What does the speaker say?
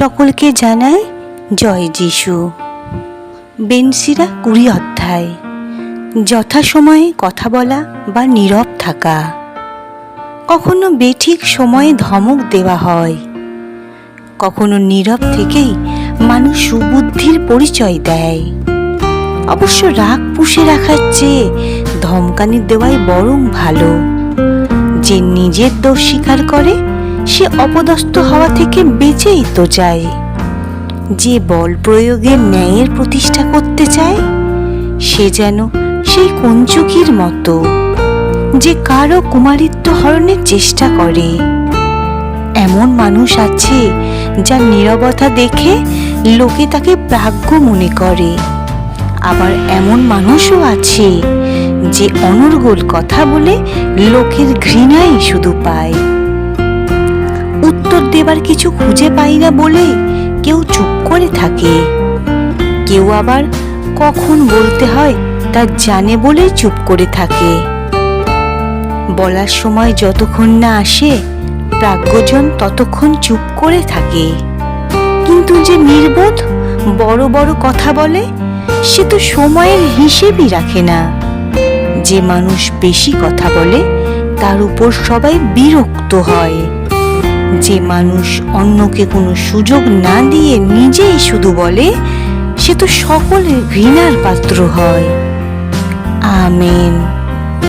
সকলকে জানায় জয় যিশু। বেনসিরা কুড়ি অধ্যায়। যথাসময়ে কথা বলা বা নীরব থাকা। কখনো বেঠিক সময়ে ধমক দেওয়া হয়। কখনো নীরব থেকেই মানুষ সুবুদ্ধির পরিচয় দেয়। অবশ্য রাগ পুষে রাখার চেয়ে ধমকানি দেওয়াই বরং ভালো। যে নিজের দোষ স্বীকার করে সে অপদস্থ হওয়া থেকে বেঁচেই তো যায়। যে বল প্রয়োগে ন্যায়ের প্রতিষ্ঠা করতে চায়, সে যেন সেই কঞ্চুকির মতো, যে কারও কুমারিত্ব হরণের চেষ্টা করে। এমন মানুষ আছে যার নীরবতা দেখে লোকে তাকে প্রাজ্ঞ মনে করে। আবার এমন মানুষও আছে যে অনর্গল কথা বলে লোকের ঘৃণাই শুধু পায়। উত্তর দেবার কিছু খুঁজে পাই না বলে কেউ চুপ করে থাকে। কেউ আবার কখন বলতে হয় তা জানে বলে চুপ করে থাকে। বলার সময় যতক্ষণ না আসে, প্রাজ্ঞজন ততক্ষণ চুপ করে থাকে। কিন্তু যে নির্বোধ বড় বড় কথা বলে, সে তো সময়ের হিসেবই রাখে না। যে মানুষ বেশি কথা বলে, তার উপর সবাই বিরক্ত হয়। যে মানুষ অন্যকে কোনো সুযোগ না দিয়ে নিজেই শুধু বলে, সে তো সকলের ঘৃণার পাত্র হয়। আমেন।